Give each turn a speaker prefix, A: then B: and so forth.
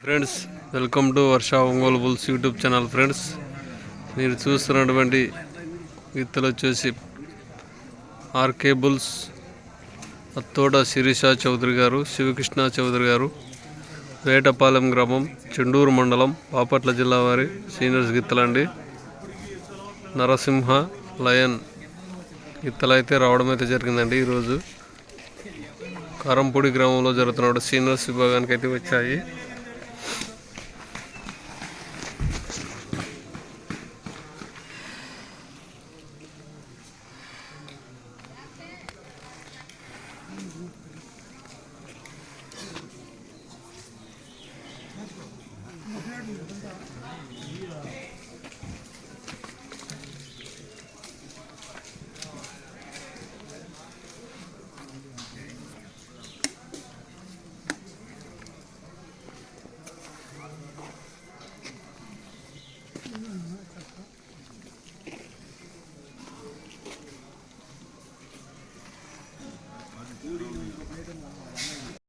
A: Friends welcome to Varsha Ongole bulls YouTube channel friends మీరు చూస్తున్నటువంటి విత్తలు వచ్చేసి ఆర్కే బుల్స్ అత్తోట శిరీష చౌదరి గారు శివకృష్ణ చౌదరి గారు వేటపాలెం గ్రామం చెండూరు మండలం బాపట్ల జిల్లా వారి సీనియర్స్ గిత్తలండి నరసింహ లయన్ గిత్తలు అయితే రావడం అయితే జరిగిందండి ఈరోజు. కారంపూడి గ్రామంలో జరుగుతున్న సీనియర్స్ విభాగానికి అయితే వచ్చాయి. muito perigoso.